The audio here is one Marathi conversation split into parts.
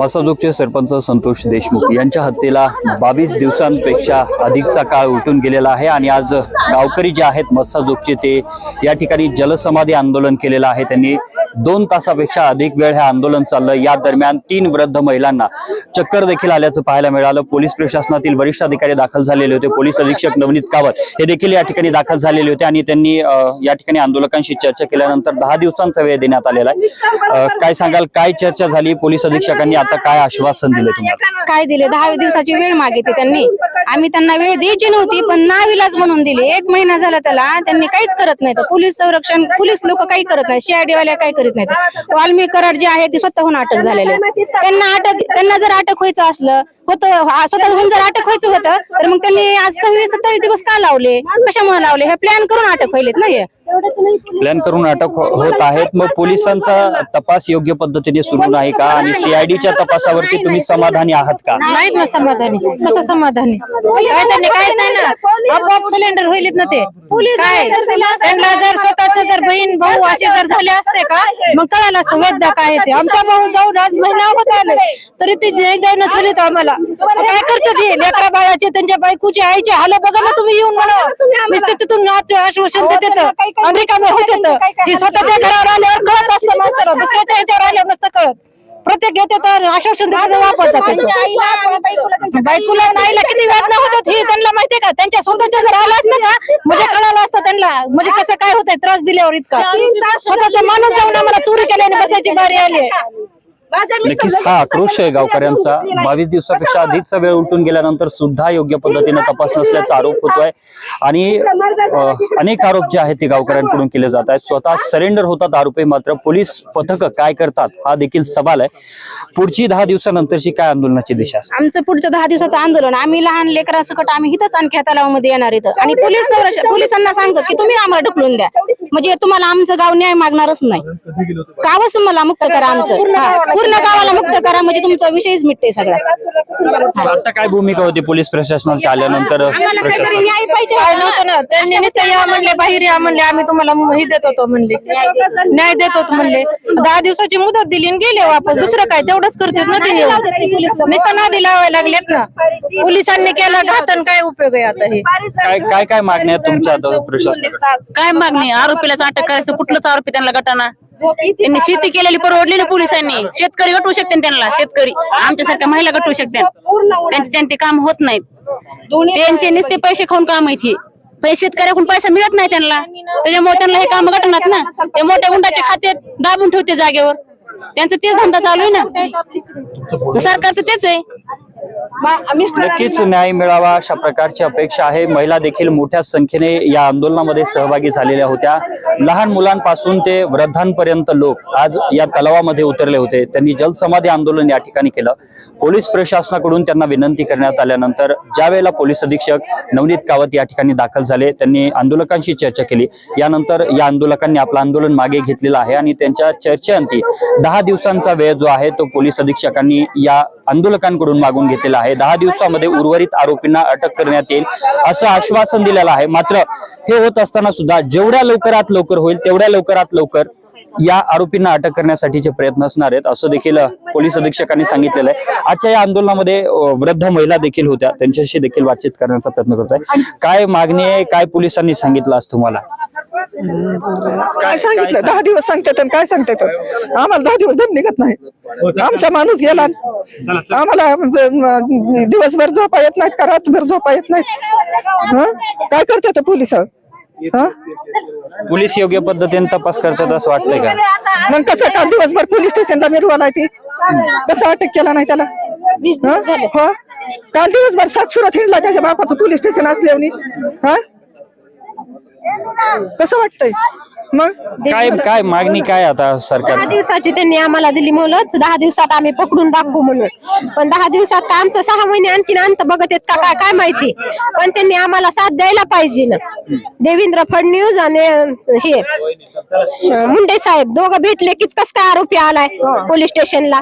मसाजोगचे सरपंच संतोष देशमुख यांच्या हत्येला बावीस दिवसांपेक्षा अधिकचा काळ उलटून गेलेला आहे आणि आज गावकरी जे आहेत मत्साजोगचे ते या ठिकाणी जलसमाधी आंदोलन केलेलं आहे. त्यांनी दोन तासापेक्षा अधिक वेळ हे आंदोलन चाललं या दरम्यान तीन वृद्ध महिलांना चक्कर देखील आल्याचं पाहायला मिळालं. पोलीस प्रशासनातील वरिष्ठ अधिकारी दाखल झालेले होते. पोलीस अधीक्षक नवनीत कावत हे देखील या ठिकाणी दाखल झालेले होते आणि त्यांनी या ठिकाणी आंदोलकांशी चर्चा केल्यानंतर दहा दिवसांचा वेळ देण्यात आलेला आहे. काय सांगाल? काय चर्चा झाली? पोलीस अधीक्षकांनी आता काय आश्वासन दिले तुम्हाला? काय दिले? दहा दिवसाची वेळ मागितली त्यांनी. आम्ही त्यांना वेळ द्यायची नव्हती पण नाविलाज म्हणून दिली. एक महिना झाला त्याला त्यांनी काहीच करत नाही. पोलीस संरक्षण पोलीस लोक काही करत नाही. सीआयडी वाल्या काही करत नाहीत. वाल्मी कराड जे आहे ते स्वतःहून अटक झालेले. त्यांना अटक त्यांना जर अटक व्हायचं असलं होतं स्वतःहून जर अटक व्हायचं होतं तर मग त्यांनी आज सव्वीस सत्तावीस दिवस का लावले? कशामुळे लावले? हे प्लॅन करून अटक व्हायलेत ना हे? प्लॅन करून अटक हो- होत आहेत. मग पोलिसांचा तपास योग्य पद्धतीने सुरू नाही का? आणि सीआयडीच्या तपासावरती तुम्ही समाधानी आहात का? नाहीत ना समाधानी. कसं समाधानी? काय त्यांनी काय नाही ना आपोआप सिलेंडर होईल ना ते. काय? त्यांना जर स्वतःच जर बहीण भाऊ असे जर झाले असते का मग कळालं असतं वेद्य काय ते? आमचा भाऊ जाऊन आज महिना होत आले. तरी ते द्यायला झाले तर आम्हाला. काय करतात हे? लेकरा बाळाचे त्यांच्या बायकोचे आईचे हाल बघा ना तुम्ही येऊन म्हणा. नुसते तिथून आश्वासन देते अमेरिका होते हे स्वतःच्या घरावर आल्यावर कळत असतं माणसाला. दुसऱ्याच्या ह्याच्यावर आल्यावर नसतं कळत. प्रत्येक येते तर आश्वासन देते जाते. बायकोला नाहीला किती वेदना होतात हे त्यांना माहितीये का? त्यांच्या स्वतःच्या जर आलं असतं का म्हणजे कळालं असतं त्यांना. म्हणजे कसं काय होतंय त्रास दिल्यावर इतका. स्वतःचा माणूस जाऊन आम्हाला चोरी केल्याने बसायची बारी आली नक्कीच हा आक्रोश आहे गावकऱ्यांचा. बावीस दिवसापेक्षा अधिकचा वेळ उलटून गेल्यानंतर सुद्धा योग्य पद्धतीने तपास नसल्याचा आरोप होतोय. आणि अनेक आरोप जे आहेत ते गावकऱ्यांकडून केले जात आहेत. स्वतः सरेंडर होतात आरोपी मात्र पोलीस पथक काय करतात हा देखील सवाल आहे. पुढची दहा दिवसानंतरची काय आंदोलनाची दिशा आमचं पुढचं दहा दिवसाचं आंदोलन आम्ही लहान लेकरासकट आम्ही इथंच आणखी तलावामध्ये येणार इथं. आणि पोलीस संरक्षण पोलिसांना सांगतो की तुम्ही आम्हाला ढकलून द्या. म्हणजे तुम्हाला आमचं गाव न्याय मागणारच नाही. गावच तुम्हाला मुक्त करा आमचं. हा, पूर्ण गावाला मुक्त करा म्हणजे तुमचा विषयच मिटते सगळा. आता काय भूमिका होती पोलीस प्रशासनाच्या आल्यानंतर? आम्हाला काहीतरी प्रशासन. न्याय पाहिजे काय नव्हतं ना. त्यांनी नुसतं या म्हणले बाहेर या म्हणले आम्ही तुम्हाला हे देत होतो म्हणले. न्याय देत होतो. म्हणले. दहा दिवसाची मुदत दिली आणि गेले वापस. दुसरं काय? तेवढंच करतात ना ते. नुसतं नादी लावायला लागलेत ना. पोलिसांनी केलं घातन काय उपयोग आहे आता हे? काय काय काय मागण्या आहेत तुमच्या आता प्रशासनाकडे? काय मागणी? आरोपीलाच अटक करायचं. कुठलंच आरोपी त्यांना गटाना त्यांनी शेती केलेली परवडली ना पोलिसांनी. शेतकरी गटवू शकते त्यांना शेतकरी. आमच्यासारख्या महिला गटवू शकते त्यांचे त्यांचे काम होत नाहीत. त्यांचे नुसते पैसे खाऊन काम आहे शेतकऱ्याकडून पैसा मिळत नाही त्यांना. त्याच्यामुळे त्यांना हे काम गटणार ना. ते मोठ्या गुंडाचे खाते दाबून ठेवते जागेवर. त्यांचं तेच धंदा चालू आहे ना. सरकारचं तेच आहे. नक्कीच न्याय मिळावा अशा प्रकारची अपेक्षा आहे. महिला देखील मोठ्या संख्येने या आंदोलनामध्ये सहभागी झालेल्या होत्या. लहान मुलांपासून ते वृद्धांपर्यंत लोक आज या तलावामध्ये उतरले होते. त्यांनी जलसमाधी आंदोलन या ठिकाणी केलं. पोलीस प्रशासनाकडून त्यांना विनंती करण्यात आल्यानंतर ज्या वेळेला पोलीस अधीक्षक नवनीत कावत या ठिकाणी दाखल झाले त्यांनी आंदोलकांशी चर्चा केली. यानंतर या आंदोलकांनी आपलं आंदोलन मागे घेतलेलं आहे आणि त्यांच्या चर्चेअंती दहा दिवसांचा वेळ जो आहे तो पोलीस अधीक्षकांनी या आंदोलकांकडून मागून घेतलेला आहे. दहा दिवसामध्ये उर्वरित आरोपींना अटक करण्यात येईल असं आश्वासन दिलेलं आहे. मात्र हे होत असताना सुद्धा जेवढ्या लवकरात लवकर होईल तेवढ्या लवकरात लवकर या आरोपींना अटक करण्यासाठीचे प्रयत्न असणार आहेत असं देखील पोलीस अधीक्षकांनी सांगितलेलं आहे. आजच्या या आंदोलनामध्ये वृद्ध महिला देखील होत्या. त्यांच्याशी देखील बातचीत करण्याचा प्रयत्न करतोय. काय मागणी आहे काय पोलिसांनी सांगितलं आज तुम्हाला? काय सांगितलं? दहा दिवस सांगतात आणि काय सांगतात आम्हाला दहा दिवस धन निघत नाही. आमचा माणूस गेला. आम्हाला म्हणजे, दिवसभर झोपा येत नाहीत का? रात्रभर झोपा येत नाहीत? हं? काय करतात पोलीस? हं? पोलीस योग्य पद्धतीने तपास करतात असं वाटतंय का? मग कसं काल दिवसभर पोलीस स्टेशनला मिरवाला ती? कसं अटक केला नाही त्याला? हं? हो? काल दिवसभर साक्षुरात हिंडला त्याच्या बापाचं पोलीस स्टेशन असल्याने हा? कसं वाटतंय? मग? काय काय मागणी काय आता सरकार दहा दिवसाची त्यांनी आम्हाला दिली मुलं दहा दिवसात आम्ही पकडून दाखवू म्हणून. पण दहा दिवसात तर आमचं सहा महिने आणखीन अंत बघत आहेत का काय काय माहिती? पण त्यांनी आम्हाला साथ द्यायला पाहिजे ना. देवेंद्र फडणवीस आणि हे अं, मुंडे साहेब दोघं भेटले कीच कस काय आरोपी आलाय पोलीस स्टेशनला?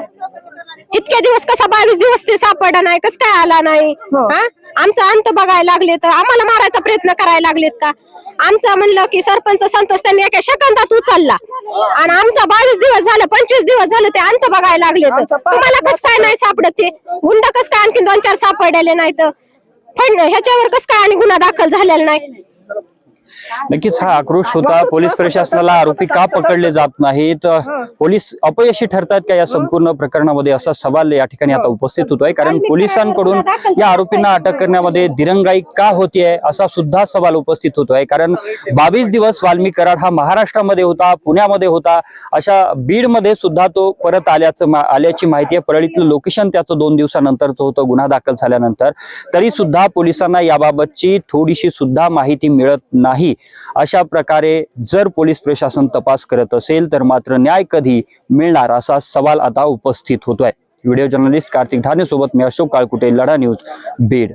इतके दिवस कसा बावीस दिवस ते सापडा नाही कस काय आला नाही? हा? आमचा अंत बघायला लागले तर आम्हाला मारायचा प्रयत्न करायला लागलेत का? आमचा म्हणलं की सरपंच संतोष त्यांनी एका सेकंदात उचलला. आणि आमचा बावीस दिवस झालं पंचवीस दिवस झालं ते अंत बघायला लागले तर. तुम्हाला कस काय नाही सापडत ते गुंड कस काय आणखी दोन चार सापडलेले नाहीत? पण ह्याच्यावर कस काय आणि गुन्हा दाखल झालेला नाही? नक्कीच हा आक्रोश होता. पोलीस प्रशासनाला आरोपी का पकडले जात नाहीत? पोलीस अपयशी ठरतात का या संपूर्ण प्रकरणामध्ये असा सवाल या ठिकाणी आता उपस्थित होतोय. कारण पोलिसांकडून या आरोपींना अटक करण्यामध्ये दिरंगाई का होतीये असा सुद्धा सवाल उपस्थित होतोय. कारण बावीस दिवस वाल्मी कराड हा महाराष्ट्रामध्ये होता पुण्यामध्ये होता अशा बीडमध्ये सुद्धा तो परत आल्याचं आल्याची माहिती आहे परळीतलं लोकेशन त्याचं दोन दिवसानंतरचं होतं गुन्हा दाखल झाल्यानंतर. तरी सुद्धा पोलिसांना याबाबतची थोडीशी सुद्धा माहिती मिळत नाही. अशा प्रकारे जर पोलीस प्रशासन तपास करत असेल तर मात्र न्याय कधी मिळणार असा सवाल आता उपस्थित होतोय. व्हिडिओ जर्नलिस्ट कार्तिक ढाणे सोबत मी अशोक काळकुटे लढा न्यूज बीड.